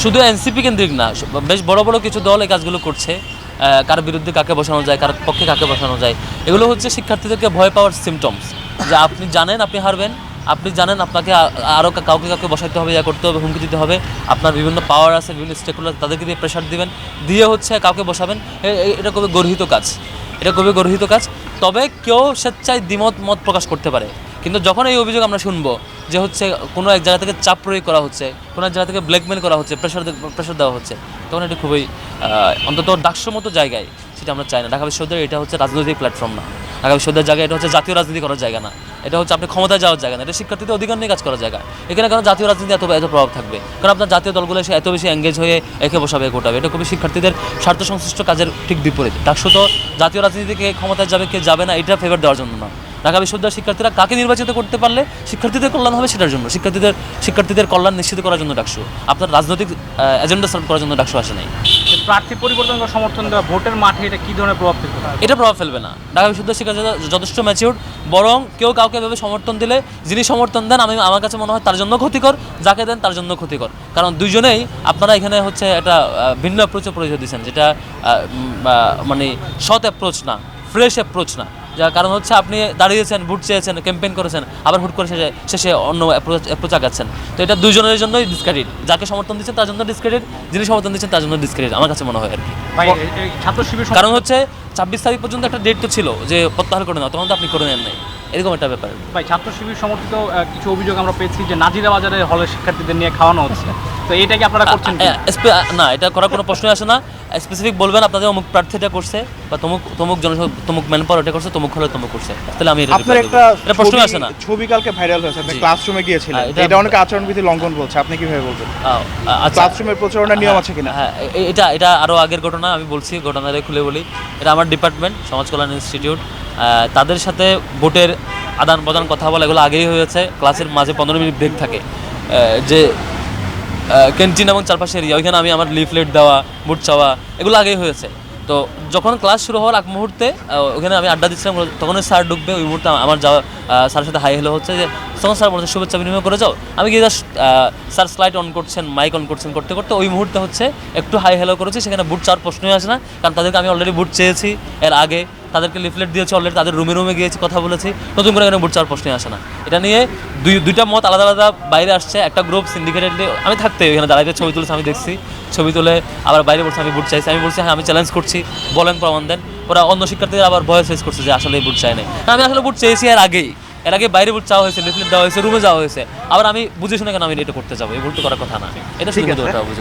শুধু এনসিপি কেন্দ্রিক না বেশ বড় বড় কিছু দল এই কাজগুলো করছে। কার বিরুদ্ধে কাকে বসানো যায়, কার পক্ষে কাকে বসানো যায়। এগুলো হচ্ছে শিক্ষার্থীদেরকে ভয় পাওয়ার সিমটমস যে আপনি জানেন আপনি হারবেন, আপনি জানেন আপনাকে আরও কাউকে কাউকে বসাইতে হবে, ইয়া করতে হবে, হুমকি দিতে হবে। আপনার বিভিন্ন পাওয়ার আছে, বিভিন্ন স্টেক তাদেরকে দিয়ে প্রেশার দিবেন। দিয়ে হচ্ছে কাউকে বসাবেন। এটা খুবই গর্হিত কাজ। এটা খুবই গর্হিত কাজ। তবে কেউ স্বেচ্ছায় দ্বিমত মত প্রকাশ করতে পারে। কিন্তু যখন এই অভিযোগ আমরা শুনব যে হচ্ছে কোনো এক জায়গা থেকে চাপ প্রয়োগ করা হচ্ছে, কোনো এক জায়গা থেকে ব্ল্যাকমেল করা হচ্ছে প্রেশার প্রেশার দেওয়া হচ্ছে, তখন এটি খুবই অন্তত ডাকসো মতো জায়গায় সেটা আমরা চাই না। ঢাকা বিশ্ববিদ্যালয় এটা হচ্ছে রাজনৈতিক প্ল্যাটফর্ম না। ঢাকা বিশ্ববিদ্যালয়ের জায়গা এটা হচ্ছে জাতীয় রাজনীতি করার জায়গা না। এটা হচ্ছে আপনি ক্ষমতায় যাওয়ার জায়গা না। এটা শিক্ষার্থীদের অধিকার নিয়ে কাজ করার জায়গা। এখানে কারণ জাতীয় রাজনীতি এত এত প্রভাব থাকবে। কারণ আপনার জাতীয় দলগুলো এসে এত বেশি এঙ্গেজ হয়ে একে বসাবে গোটাবে এটা খুবই শিক্ষার্থীদের স্বার্থ সংশ্লিষ্ট কাজের ঠিক বিপরীত। ডাকসু তো জাতীয় রাজনীতি কে ক্ষমতায় যাবে, কে যাবে না, এটা ফেভার দেওয়ার জন্য না। ঢাকা বিশ্ববিদ্যালয়ের শিক্ষার্থীরা কাকে নির্বাচিত করতে পারলে শিক্ষার্থীদের কল্যাণ হবে সেটার জন্য? শিক্ষার্থীদের শিক্ষার্থীদের কল্যাণ নিশ্চিত করার জন্য ডাকসু। আপনার রাজনৈতিক এজেন্ডা সার্ভ করার জন্য ডাকসু আসে নাই। প্রার্থী পরিবর্তন বা সমর্থন দেওয়া ভোটের মাঠে এটা কী ধরনের প্রভাব ফেলবে? এটা প্রভাব ফেলবে না। ঢাকা বিশ্ববিদ্যালয় শিক্ষার্থীরা যথেষ্ট ম্যাচিউর বরং কেউ কাউকে এভাবে সমর্থন দিলে যিনি সমর্থন দেন আমি আমার কাছে মনে হয় তার জন্য ক্ষতিকর যাকে দেন তার জন্য ক্ষতিকর। কারণ দুইজনেই আপনারা এখানে হচ্ছে একটা ভিন্ন অ্যাপ্রোচে পরিচয় দিচ্ছেন যেটা মানে সৎ অ্যাপ্রোচ না ফ্রেশ অ্যাপ্রোচ না। যার কারণ হচ্ছে আপনি দাঁড়িয়েছেন ভোট চেয়েছেন ক্যাম্পেইন করেছেন আবার ভোট করে শেষে শেষে অন্য অ্যাপ্রোচ অ্যাপ্রোচ তো এটা দুজনের জন্যই ডিসক্রেডিট যাকে সমর্থন দিচ্ছেন তার জন্য ডিসক্রেডিট যিনি সমর্থন দিচ্ছেন তার জন্য ডিসক্রেডিট আমার কাছে মনে হয় আর কি। ভাই ছাত্র শিবির কারণ হচ্ছে ছাব্বিশ তারিখ পর্যন্ত একটা ডেট তো ছিল যে প্রত্যাহার করে নাও তখন তো আপনি করে নেন নাই। এরকম একটা ব্যাপার। ভাই ছাত্র শিবির সমর্থিত কিছু অভিযোগ আমরা পেয়েছি যে নাজিরা বাজারে হলে শিক্ষার্থীদের নিয়ে খাওয়ানো হচ্ছে। তো এইটা কি আপনারা করছেন না এটা করার কোনো প্রশ্নই আসে না। স্পেসিফিক বলবেন আপনাদের অমুক প্রার্থী এটা করছে বা তমুক তমুক জন তমুক ম্যান পাওয়ার এটা করছে তমুক হলে তমুক করছে। তাহলে আমি এটা আপনার একটা এটা প্রশ্ন আসে না। ছবি কালকে ভাইরাল হয়েছে আপনি। ক্লাসরুমে গিয়েছিলেন। হ্যাঁ, এটা- এটা অনেক আচরণবিধি লঙ্ঘন বলছে আপনি কীভাবে বলবেন? আ- আচ্ছা। ক্লাসরুমের প্রচারণার নিয়ম আছে কিনা? হ্যাঁ এটা এটা আরও আগের ঘটনা আমি বলছি ঘটনাটা খুলে বলি। এটা আমার ডিপার্টমেন্ট সমাজ কল্যাণ ইনস্টিটিউট আহ, তাদের সাথে ভোটের আদান প্রদান কথা বলা এগুলো আগেই হয়েছে। ক্লাসের মাঝে পনেরো মিনিট ব্রেক থাকে। আহ, যে ক্যান্টিন এবং চারপাশে এরিয়া ওইখানে আমি আমার লিফলেট দেওয়া বুট চাওয়া এগুলো আগেই হয়েছে। তো যখন ক্লাস শুরু হওয়ার আগ মুহূর্তে ওখানে আমি আড্ডা দিচ্ছিলাম তখন স্যার ঢুকবে। ওই মুহূর্তে আমার যাওয়া স্যারের সাথে হাই হেলো হচ্ছে যে তখন স্যার বলছে শুভেচ্ছা বিনিময় করে যাও। আমি গিয়ে জাস্ট স্যার স্লাইড অন করছেন মাইক অন করছেন করতে করতে ওই মুহূর্তে হচ্ছে একটু হাই হেলো করেছি, সেখানে বুট চাওয়ার প্রশ্নই আসে না, কারণ তাদেরকে আমি অলরেডি বুট চেয়েছি এর আগে। তাদেরকে লিফলেট দিয়েছি অলরেডি তাদের রুমে রুমে গিয়েছি, কথা বলেছি। নতুন করে এখানে বুট চাওয়ার প্রশ্নই আসে না। এটা নিয়ে দুই, দুইটা মত আলাদা আলাদা বাইরে আসছে। একটা গ্রুপ সিন্ডিকেটেডলি আমি থাকতে এখানে দাঁড়াইতে ছবি তুলেছি, আমি দেখছি। ছবি তুলে আবার বাইরে বলছে আমি বুট চাইছি। আমি বলছি হ্যাঁ আমি চ্যালেঞ্জ করছি। বলেন প্রমাণ দেন। ওরা অন্য শিক্ষার্থীদের আবার ভয় ফেস করছে যে আসলে বুট চাই নাই। না, আমি আসলে বুট চেয়েছি এর আগেই। এর আগে বাইরে বুট চাওয়া হয়েছে লিফলেট দেওয়া হয়েছে রুমে যাওয়া হয়েছে। আবার আমি বুঝে শুনে কেন আমি এটা করতে যাব? এই ভুল তো করার কথা না। এটা শুধু বুঝে।